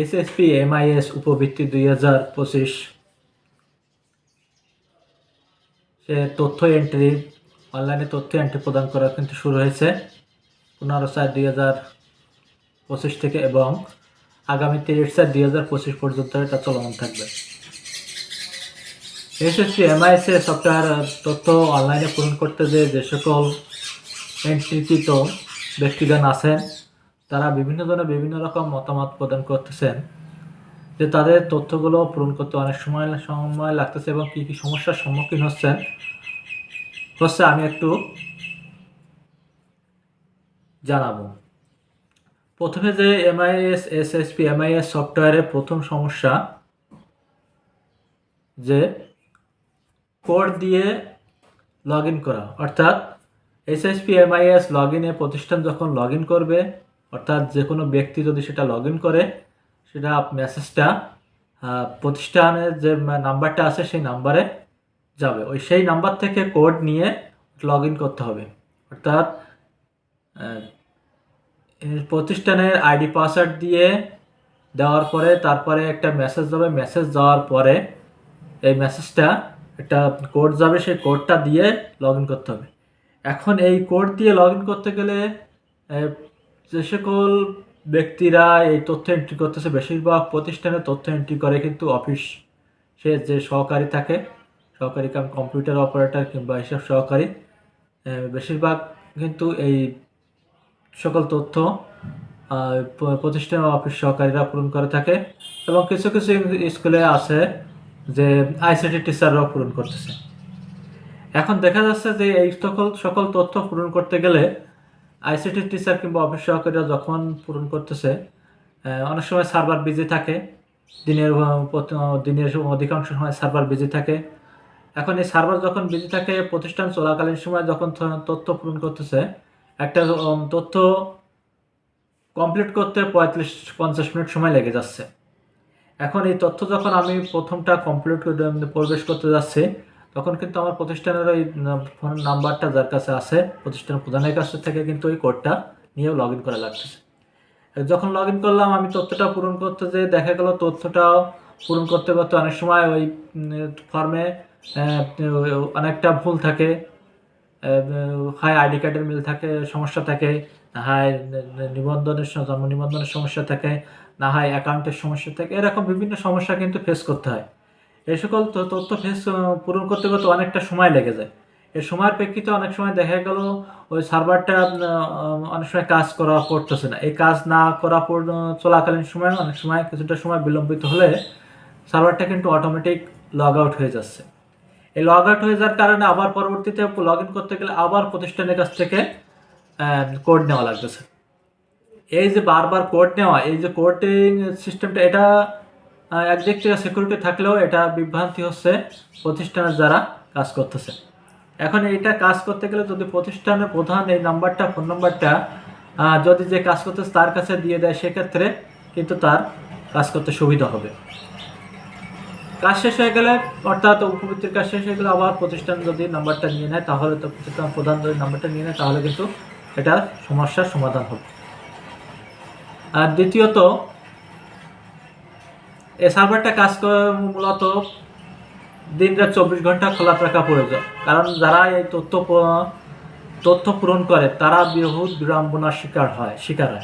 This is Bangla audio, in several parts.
এসএসপি এমআইএস উপবৃত্তি দুই হাজার পঁচিশ। সে তথ্য এন্ট্রি অনলাইনে তথ্য এন্ট্রি প্রদান করা কিন্তু শুরু হয়েছে পনেরো চার দুই হাজার পঁচিশ থেকে এবং আগামী তিরিশ চার দুই হাজার পঁচিশ পর্যন্ত এটা চলমান থাকবে। এমআইএস এর সফটওয়্যার তথ্য অনলাইনে পূরণ করতে যে যে সকল এন্ট্রিকৃত ব্যক্তিগণ আছেন তারা বিভিন্ন জনে বিভিন্ন রকম মতামত প্রদান করতেছেন যে তাদের তথ্যগুলো পূরণ করতে অনেক সময় সময় লাগতেছে এবং কী কী সমস্যার সম্মুখীন হচ্ছেন। হচ্ছে আমি একটু জানাব। প্রথমে যে এমআইএস এসএসপি এমআইএস সফটওয়্যারের প্রথম সমস্যা যে কোড দিয়ে লগ করা। অর্থাৎ এস এসএসপি এমআইএস লগ ইনে প্রতিষ্ঠান যখন লগ করবে অর্থাৎ যে কোনো ব্যক্তি যদি সেটা লগ করে, সেটা মেসেজটা প্রতিষ্ঠানের যে নাম্বারটা আছে সেই নাম্বারে যাবে। ওই সেই নাম্বার থেকে কোড নিয়ে লগ করতে হবে। অর্থাৎ প্রতিষ্ঠানের আইডি পাসওয়ার্ড দিয়ে দেওয়ার পরে তারপরে একটা মেসেজ যাবে। মেসেজ যাওয়ার পরে এই মেসেজটা একটা কোড যাবে, সেই কোডটা দিয়ে লগ করতে হবে। এখন এই কোড দিয়ে লগ করতে গেলে যে সকল ব্যক্তিরা এই তথ্য এন্ট্রি করতেছে, বেশিরভাগ প্রতিষ্ঠানে তথ্য এন্ট্রি করে কিন্তু অফিস সে যে সহকারী থাকে, সহকারী কাম কম্পিউটার অপারেটর কিংবা এসব সহকারী বেশিরভাগ কিন্তু এই সকল তথ্য প্রতিষ্ঠান অফিস সহকারীরা পূরণ করে থাকে এবং কিছু কিছু স্কুলে আছে যে আইসিটি টিচাররাও পূরণ করতেছে। এখন দেখা যাচ্ছে যে এই সকল সকল তথ্য পূরণ করতে গেলে আইসিটি টিচার কিংবা অফিস সহকারীরা যখন পূরণ করতেছে অনেক সময় সার্ভার বিজি থাকে। দিনের দিনের অধিকাংশ সময় সার্ভার বিজি থাকে। এখন এই সার্ভার যখন বিজি থাকে, প্রতিষ্ঠান চলাকালীন সময় যখন তথ্য পূরণ করতেছে, একটা তথ্য কমপ্লিট করতে পঁয়ত্রিশ, পঞ্চাশ মিনিট সময় লেগে যাচ্ছে। এখন এই তথ্য যখন আমি প্রথমটা কমপ্লিট প্রবেশ করতে যাচ্ছি তখন কিন্তু আমার প্রতিষ্ঠানের ওই ফোন নাম্বারটা যার কাছে আছে প্রতিষ্ঠান প্রধানের কাছে থেকে কিন্তু ওই কোডটা নিয়েও লগ ইন করা লাগতেছে। যখন লগ ইন করলাম, আমি তথ্যটা পূরণ করতে যে দেখা গেল তথ্যটাও পূরণ করতে করতে অনেক সময় ওই ফর্মে অনেকটা ভুল থাকে হয় আইডি কার্ডের মিল থাকে, সমস্যা থাকে, না নিবন্ধনের জন্ম নিবন্ধনের সমস্যা থাকে, না হয় অ্যাকাউন্টের সমস্যা থাকে, এরকম বিভিন্ন সমস্যা কিন্তু ফেস করতে হয়। এই সকল তথ্য ফেস পূরণ করতে করতে অনেকটা সময় লেগে যায়। এই সময়ের প্রেক্ষিতে অনেক সময় দেখা গেল, ওই সার্ভারটা অনেক সময় কাজ করা পড়তেছে না। এই কাজ না করা চলাকালীন সময়, অনেক সময় কিছুটা সময় বিলম্বিত হলে সার্ভারটা কিন্তু অটোমেটিক লগ আউট হয়ে যাচ্ছে। এই লগ আউট হয়ে যাওয়ার কারণে আবার পরবর্তীতে লগ ইন করতে গেলে আবার প্রতিষ্ঠানের কাছ থেকে কোড নেওয়া লাগতেছে। এই যে বারবার কোড নেওয়া, এই যে কোডিং সিস্টেমটা এটা একদিক থেকে সিকিউরিটি থাকলেও এটা বিভ্রান্তি হচ্ছে প্রতিষ্ঠানের যারা কাজ করতেছে। এখন এটা কাজ করতে গেলে যদি প্রতিষ্ঠানের প্রধান এই নাম্বারটা ফোন নাম্বারটা যদি যে কাজ করতেছে তার কাছে দিয়ে দেয়, সেক্ষেত্রে কিন্তু তার কাজ করতে সুবিধা হবে। কাজ শেষ হয়ে গেলে, অর্থাৎ উপবৃত্তির কাজ শেষ হয়ে গেলে আবার প্রতিষ্ঠান যদি নাম্বারটা নিয়ে নেয়, তাহলে তো প্রতিষ্ঠান প্রধান যদি নাম্বারটা নিয়ে নেয়, তাহলে কিন্তু এটা সমস্যার সমাধান হবে। আর দ্বিতীয়ত এই সার্ভারটা কাজ করে মূলত দিন রাত চব্বিশ ঘণ্টা খোলা রাখা প্রয়োজন। কারণ যারা এই তথ্য তথ্য পূরণ করে, তারা বহুত বিড়ম্বনার শিকার হয় শিকার হয়।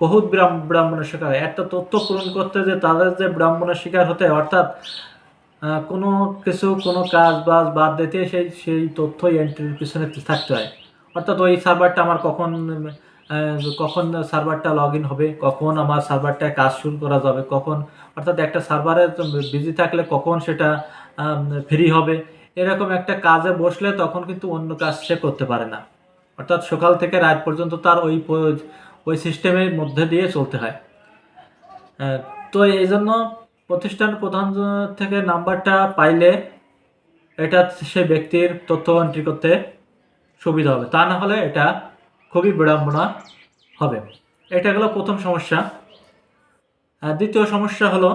বহুত বিড়াম- বিড়ম্বনার শিকার হয়। একটা তথ্য পূরণ করতে যে তাদের যে বিড়ম্বনার শিকার হতে অর্থাৎ কোনো কিছু, কোনো কাজ বাজ বাদ দিতে সেই সেই তথ্য এন্ট্রির পিছনে থাকতে হয়। অর্থাৎ ওই সার্ভারটা আমার কখন কখন সার্ভারটা লগ ইন হবে, কখন আমার সার্ভারটা কাজ শুরু করা যাবে, কখন, অর্থাৎ একটা সার্ভারে বিজি থাকলে কখন সেটা ফ্রি হবে, এরকম একটা কাজে বসলে তখন কিন্তু অন্য কাজ সে করতে পারে না। অর্থাৎ সকাল থেকে রাত পর্যন্ত তার ওই ওই সিস্টেমের মধ্যে দিয়ে চলতে হয়। তো এই জন্য প্রতিষ্ঠান প্রধান থেকে নাম্বারটা পাইলে এটা সে ব্যক্তির তথ্য এন্ট্রি করতে সুবিধা হবে। তা না হলে এটা খুবই বিড়ম্বনা হবে। এটা গেল প্রথম সমস্যা। আর দ্বিতীয় সমস্যা হলো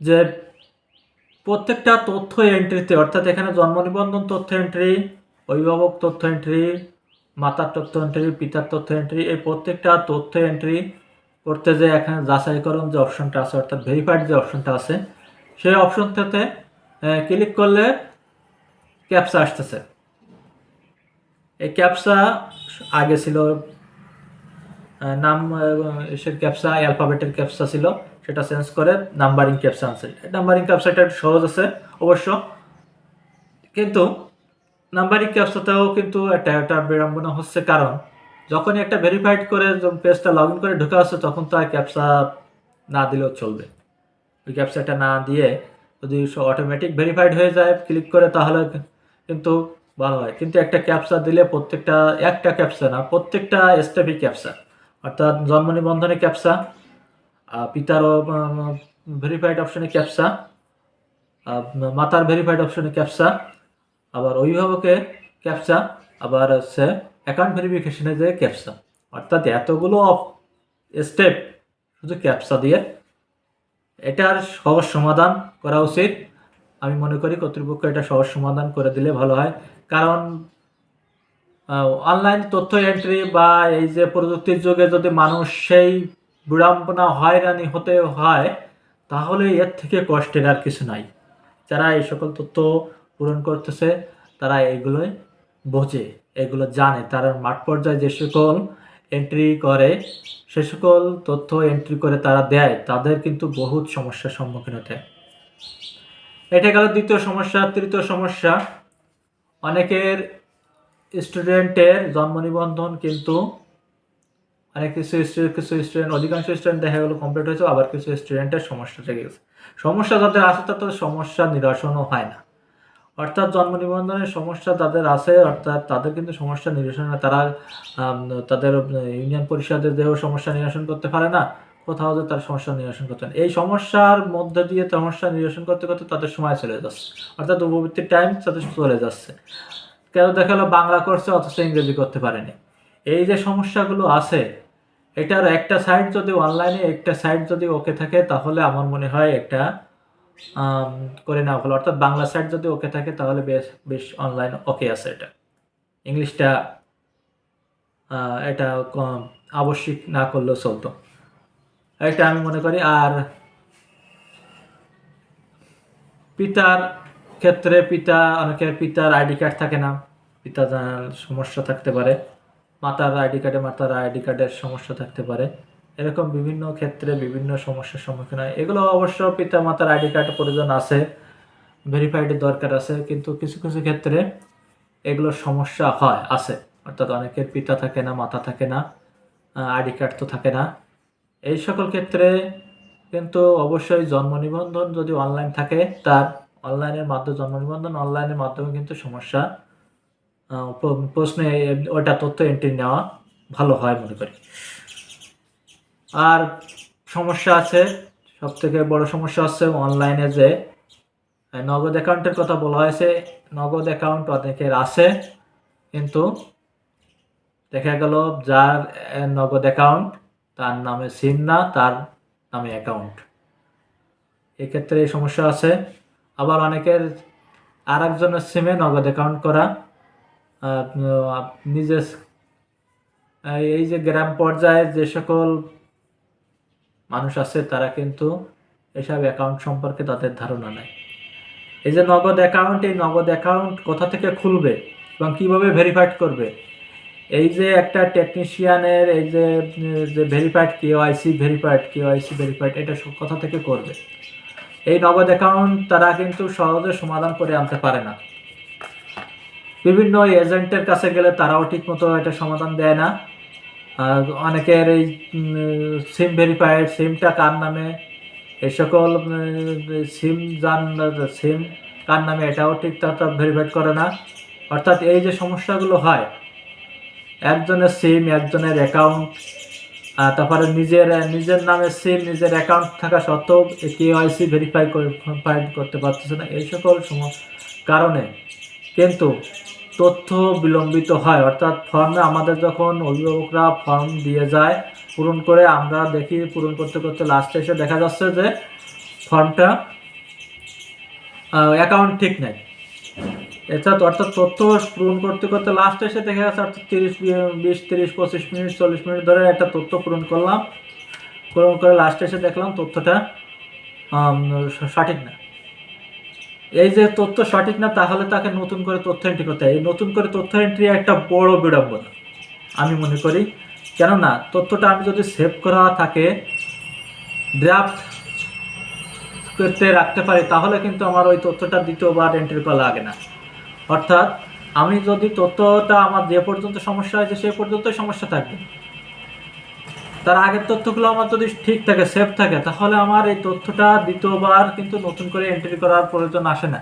যে প্রত্যেকটা তথ্য এন্ট্রিতে অর্থাৎ এখানে জন্ম নিবন্ধন তথ্য এন্ট্রি অভিভাবক তথ্য এন্ট্রি মাতার তথ্য এন্ট্রি পিতার তথ্য এন্ট্রি এই প্রত্যেকটা তথ্য এন্ট্রি করতে যে এখানে যাচাইকরণ যে অপশনটা আছে, অর্থাৎ ভেরিফাইড যে অপশনটা আছে, সেই অপশনটাতে ক্লিক করলে ক্যাপসা আসতেছে। এই ক্যাপসা আগে ছিল নাম, এসের ক্যাপসা অ্যালফাবেটের ক্যাপসা ছিল, সেটা চেঞ্জ করে নাম্বারিং ক্যাপসা আছে নাম্বারিং ক্যাপসাটা একটু সহজ আছে, অবশ্য। কিন্তু নাম্বারিং ক্যাপসাতেও কিন্তু একটা একটা বিড়ম্বনা হচ্ছে কারণ, যখনই একটা ভেরিফাইড করে পেজটা লগ ইন করে ঢোকা হচ্ছে তখন তো আর ক্যাপসা না দিলেও চলবে। ওই ক্যাপসাটা না দিয়ে যদি অটোমেটিক ভেরিফাইড হয়ে যায় ক্লিক করে তাহলে কিন্তু ভালো হয়। কিন্তু একটা ক্যাপসা দিলে প্রত্যেকটা একটা ক্যাপসা না প্রত্যেকটা স্টেপই ক্যাপসা অর্থাৎ জন্ম নিবন্ধনে ক্যাপসা আহ, পিতারও ভেরিফাইড অপশনে ক্যাপসা মাতার ভেরিফাইড অপশনে ক্যাপসা আবার অভিভাবকে ক্যাপসা আবার হচ্ছে অ্যাকাউন্ট ভেরিফিকেশনে যে ক্যাপসা অর্থাৎ এতগুলো স্টেপ শুধু ক্যাপসা দিয়ে এটার সহজ সমাধান করা উচিত। আমি মনে করি কর্তৃপক্ষ এটা সহজ সমাধান করে দিলে ভালো হয়। কারণ অনলাইন তথ্য এন্ট্রি বা এই যে প্রযুক্তির যুগে যদি মানুষ সেই বিড়ম্বনা, হয়রানি হতে হয়, তাহলে এর থেকে কষ্টের আর কিছু নাই। যারা এই সকল তথ্য পূরণ করতেছে, তারা এগুলোই বোঝে, এগুলো জানে। তারা মাঠ পর্যায়ে যে সকল এন্ট্রি করে, সে সকল তথ্য এন্ট্রি করে তারা দেয়, তাদের কিন্তু বহুত সমস্যার সম্মুখীন হতে। এটা গেল দ্বিতীয় সমস্যা, তৃতীয় সমস্যা। অনেকের স্টুডেন্টের জন্ম নিবন্ধন কিন্তু অনেক কিছু কিছু স্টুডেন্ট, অধিকাংশ স্টুডেন্ট দেখা গেলো কমপ্লিট হয়েছে, আবার কিছু স্টুডেন্টের সমস্যা থেকে গেছে। সমস্যা যাদের আছে তাদের সমস্যা নিরসনও হয় না। অর্থাৎ জন্ম নিবন্ধনের সমস্যা তাদের আছে, অর্থাৎ তাদের কিন্তু সমস্যা নিরসন। তারা তাদের ইউনিয়ন পরিষদের দেহ সমস্যা নিরসন করতে পারে না। কোথাও যে তার সমস্যা নিরসন করতে পারে না। এই সমস্যার মধ্যে দিয়ে সমস্যা নিরসন করতে করতে তাদের সময় চলে যাচ্ছে। অর্থাৎ উপবৃত্তির টাইম তাদের চলে যাচ্ছে। কেউ গেলো বাংলা করছে অথচ ইংরেজি করতে পারেনি। এই যে সমস্যাগুলো আছে, এটার একটা সাইড যদি অনলাইনে একটা সাইড যদি ওকে থাকে, তাহলে আমার মনে হয় একটা করে নেওয়া ভালো। অর্থাৎ বাংলা সাইড যদি ওকে থাকে, তাহলে বেশ বেশ অনলাইন ওকে আছে এটা। ইংলিশটা এটা আবশ্যিক না করলেও চলতো। এটা আমি মনে করি, আর পিতার ক্ষেত্রে পিতা, অনেকের পিতার আইডি কার্ড থাকে না, পিতা সমস্যা থাকতে পারে, মাতার আইডি কার্ডে মাতার আইডি কার্ডের সমস্যা থাকতে পারে, এরকম বিভিন্ন ক্ষেত্রে বিভিন্ন সমস্যার সম্মুখীন হয়। এগুলো অবশ্য পিতা মাতার আইডি কার্ডের প্রয়োজন আছে ভেরিফাইডের দরকার আছে, কিন্তু কিছু কিছু ক্ষেত্রে এগুলোর সমস্যা হয়, আছে। অর্থাৎ অনেকের পিতা থাকে না, মাতা থাকে না আইডি কার্ড তো থাকে না। এই সকল ক্ষেত্রে কিন্তু অবশ্যই জন্ম নিবন্ধন যদি অনলাইন থাকে, তার অনলাইনের মাধ্যমে, জন্ম নিবন্ধন অনলাইনের মাধ্যমে কিন্তু সমস্যা প্রশ্নে ওটা তথ্য এন্ট্রি নেওয়া ভালো হয় মনে করি। আর সমস্যা আছে সব থেকে বড় সমস্যা হচ্ছে অনলাইনে যে নগদ অ্যাকাউন্টের কথা বলা হয়েছে, নগদ অ্যাকাউন্ট অনেকের আছে, কিন্তু দেখা গেল যার নগদ অ্যাকাউন্ট তার নামে সিম না তার নামে অ্যাকাউন্ট। এক্ষেত্রে এই সমস্যা আছে। আবার অনেকের আর একজনের সিমে নগদ অ্যাকাউন্ট করা। নিজের এই যে গ্রাম পর্যায়ে যে সকল মানুষ আছে, তারা কিন্তু এসব অ্যাকাউন্ট সম্পর্কে তাদের ধারণা নেয়। এই যে নগদ অ্যাকাউন্ট, এই নগদ অ্যাকাউন্ট কোথা থেকে খুলবে এবং কীভাবে ভেরিফাইড করবে? এই যে একটা টেকনিশিয়ানের এই যে যে verified KYC verified KYC verified এটা সব কথা থেকে করবে। এই নগদ অ্যাকাউন্ট তারা কিন্তু সহজে সমাধান করে আনতে পারে না। বিভিন্ন এজেন্টের কাছে গেলে তারাও ঠিকমতো এটা সমাধান দেয় না। অনেকের এই সিম ভেরিফাইড সিমটা কার নামে এই সকল সিম যান সিম কার নামে, এটাও ঠিক ভেরিফাইড করে না। অর্থাৎ এই যে সমস্যাগুলো হয় একজনের সিম একজনের অ্যাকাউন্ট তারপরে নিজের নিজের নামে সিম নিজের অ্যাকাউন্ট থাকা সত্ত্বেও কেওয়াইসি ভেরিফাই করতে পারতেছে না। এই সকল কারণে কিন্তু তথ্য বিলম্বিত হয়। অর্থাৎ ফর্মে আমাদের যখন অভিভাবকরা ফর্ম দিয়ে যায়, পূরণ করে আমরা দেখি, পূরণ করতে করতে লাস্টে এসে দেখা যাচ্ছে যে ফর্মটা অ্যাকাউন্ট ঠিক নেই। এছাড়া অর্থাৎ তথ্য পূরণ করতে করতে লাস্টে এসে দেখা যাচ্ছে অর্থাৎ তিরিশ বিশ, তিরিশ, পঁচিশ মিনিট, চল্লিশ মিনিট ধরে একটা তথ্য পূরণ করলাম। পূরণ করে লাস্টে এসে দেখলাম তথ্যটা সঠিক না। এই যে তথ্য সঠিক না, তাহলে তাকে নতুন করে তথ্য এন্ট্রি করতে হয়। এই নতুন করে তথ্য এন্ট্রি একটা বড় বিড়ম্বনা, আমি মনে করি। কেননা, তথ্যটা আমি যদি সেভ করা থাকে ড্রাফট করতে রাখতে পারি, তাহলে কিন্তু আমার ওই তথ্যটা দ্বিতীয়বার এন্ট্রি করা লাগে না। অর্থাৎ আমি যদি তথ্যটা আমার যে পর্যন্ত সমস্যা হয়েছে সেই পর্যন্তই সমস্যা থাকবে। তার আগের তথ্যগুলো আমার যদি ঠিক থাকে সেফ থাকে, তাহলে আমার এই তথ্যটা দ্বিতীয়বার কিন্তু নতুন করে এন্ট্রি করার প্রয়োজন আসে না।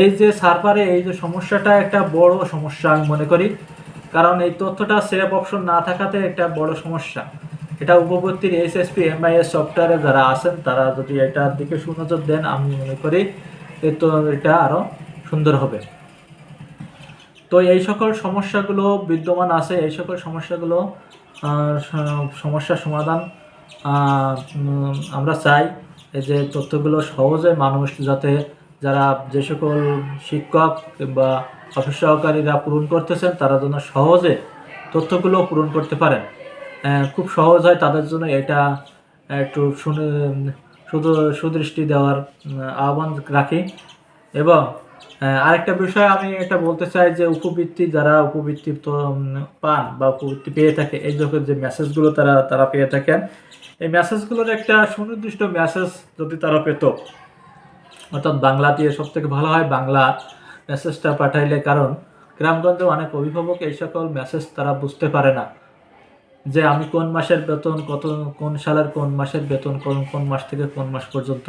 এই যে সার্ভারে এই যে সমস্যাটা একটা বড় সমস্যা আমি মনে করি। কারণ এই তথ্যটা সেভ অপশন না থাকাতে একটা বড় সমস্যা। এটা উপবর্তীর এসএসপি এমআইএস সফটওয়্যারে যারা আছেন, তারা যদি এটার দিকে সুনজর দেন, আমি মনে করি এ তো এটা আরও সুন্দর হবে। তো এই সকল সমস্যাগুলো বিদ্যমান আছে এই সকল সমস্যাগুলো আহ, স- সমস্যার সমাধান আমরা চাই যে তথ্যগুলো সহজে মানুষ যাতে যারা যে সকল শিক্ষক কিংবা অফিস সহকারীরা পূরণ করতেছেন তারা যেন সহজে তথ্যগুলো পূরণ করতে পারেন। খুব সহজ হয় তাদের জন্য এটা একটু শুনে সুদৃষ্টি দেওয়ার আহ্বান রাখি। এবং আরেকটা বিষয় আমি এটা বলতে চাই যে উপবৃত্তি যারা উপবৃত্তি পান বা উপবৃত্তি পেয়ে থাকে, এই যখন যে মেসেজগুলো তারা তারা পেয়ে থাকেন, এই মেসেজগুলোর একটা সুনির্দিষ্ট মেসেজ যদি তারা পেত, অর্থাৎ বাংলা দিয়ে সব থেকে ভালো হয় বাংলা মেসেজটা পাঠাইলে, কারণ গ্রামগঞ্জে অনেক অভিভাবক এই সকল মেসেজ তারা বুঝতে পারে না, যে আমি কোন মাসের বেতন, কত, কোন সালের কোন মাসের বেতন, কোন কোন মাস থেকে কোন মাস পর্যন্ত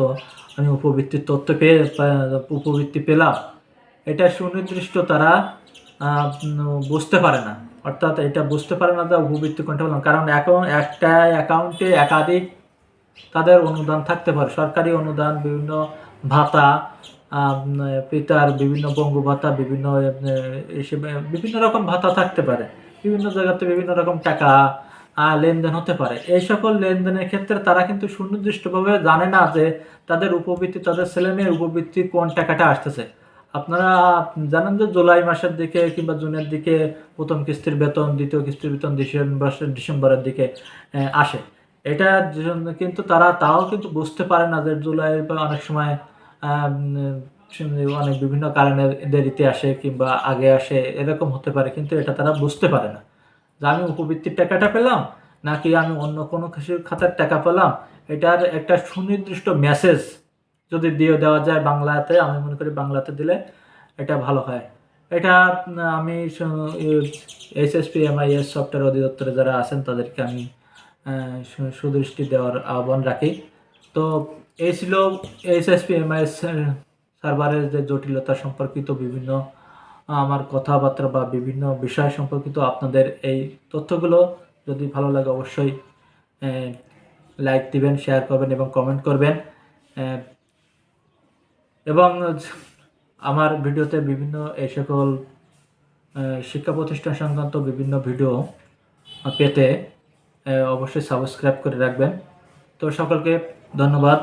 আমি উপবৃত্তির তথ্য পেয়ে উপবৃত্তি পেলাম। এটা সুনির্দিষ্ট তারা বুঝতে পারে না। অর্থাৎ এটা বুঝতে পারে না যে উপবৃত্তি কোনটা পেলাম কারণ এখন একটা অ্যাকাউন্টে একাধিক তাদের অনুদান থাকতে পারে। সরকারি অনুদান, বিভিন্ন ভাতা পিতার বিভিন্ন বঙ্গু ভাতা বিভিন্ন বিভিন্ন রকম ভাতা থাকতে পারে। বিভিন্ন জায়গাতে বিভিন্ন রকম টাকা লেনদেন হতে পারে। এই সকল লেনদেনের ক্ষেত্রে তারা কিন্তু সুনির্দিষ্টভাবে জানে না যে তাদের উপবৃত্তি, তাদের ছেলে মেয়ের উপবৃত্তি কোন টাকাটা আসতেছে। আপনারা জানেন যে জুলাই মাসের দিকে কিংবা জুনের দিকে প্রথম কিস্তির বেতন, দ্বিতীয় কিস্তির বেতন ডিসেম্বর, ডিসেম্বরের দিকে আসে। এটা কিন্তু তারা, তাও কিন্তু বুঝতে পারে না যে জুলাই অনেক সময় অনেক বিভিন্ন কারণে দেরিতে আসে কিংবা আগে আসে, এরকম হতে পারে, কিন্তু এটা তারা বুঝতে পারে না। যে আমি উপবৃত্তির টাকাটা পেলাম, নাকি আমি অন্য কোনো খাতার টাকা পেলাম, এটার একটা সুনির্দিষ্ট মেসেজ যদি দিয়ে দেওয়া যায় বাংলাতে, আমি মনে করি বাংলাতে দিলে এটা ভালো হয়। এটা আমি এইচএসপি এমআইএস সফটওয়্যার অধিদপ্তরে যারা আছেন তাদেরকে আমি সুদৃষ্টি দেওয়ার আহ্বান রাখি। তো এই ছিল এইচএসপি এমআইএস সার্ভারের যে জটিলতা সম্পর্কিত বিভিন্ন, আমার কথাবার্তা বা বিভিন্ন বিষয় সম্পর্কিত আপনাদের এই তথ্যগুলো যদি ভালো লাগে অবশ্যই লাইক দিবেন শেয়ার করবেন এবং কমেন্ট করবেন। এবং আমার ভিডিওতে বিভিন্ন এই সকল শিক্ষা প্রতিষ্ঠান সংক্রান্ত বিভিন্ন ভিডিও পেতে অবশ্যই সাবস্ক্রাইব করে রাখবেন। তো সকলকে ধন্যবাদ।